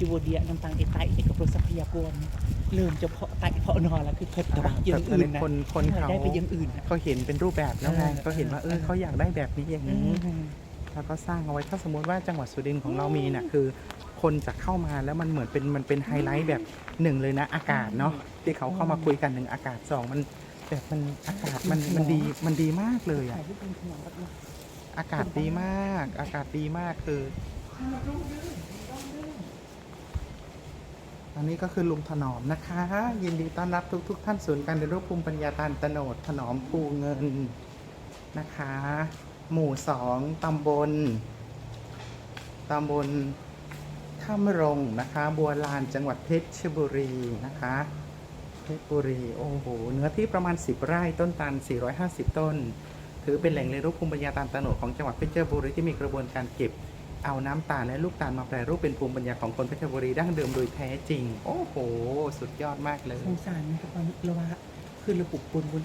จูเดียน้ำตาลไอไตเอกประทรัพยากรเริ่มจะเพาะไตเพาะนอนแล้วคือเขาแต่ว่าอย่างอื่นนะคนคนเขาได้ไปอย่างอื่นนะเขาเห็นเป็นรูปแบบแล้วไงเออเขาเห็นว่าเออเออเขาอยากได้แบบนี้อย่างอืนี้มแล้วก็สร้างเอาไว้ถ้าสมมุติว่าจังหวัดสุรินทร์ของเรามีน่ะคือ คนจะเข้ามาแล้วมันเหมือนเป็นมันเป็นไฮไลท์แบบหนึ่งเลยนะ อากาศเนาะที่เขาเข้ามาคุยกันหนึ่งอากาศสองมันแบบมันอากาศมันมันดีมันดีมากเลยถ่าอะยรูปเป็นขนมแบบนี้อากาศดีมาก อากาศดีมากคือ อันนี้ก็คือลุงถนอมนะคะ ยินดีต้อนรับทุกทุกๆท่านศูนย์การเรียนรู้ภูมิปัญญาตาลตโนดถนอมภูเงินนะคะ หมู่สองตำบลตำบลท่ามรงนะคะ บัวลานจังหวัดเพชรบุรีนะคะ เพชรบุรีโอ้โหเนื้อที่ประมาณ 10 ไร่ต้นตาล450 ต้น ถือเป็นแหล่งเรียนรู้ภูมิปัญญาตาลตโนดของจังหวัดเพชรบุรีที่มีกระบวนการเก็บ เอาน้ำตาลและลูกตาลมาแปรรูปเป็นภูมิปัญญาของคนเพชรบุรีดั้งเดิมโดยแท้จริง โอ้โห สุดยอดมากเลย สงสารนะครับว่าเระวะคือระบุบนบนที่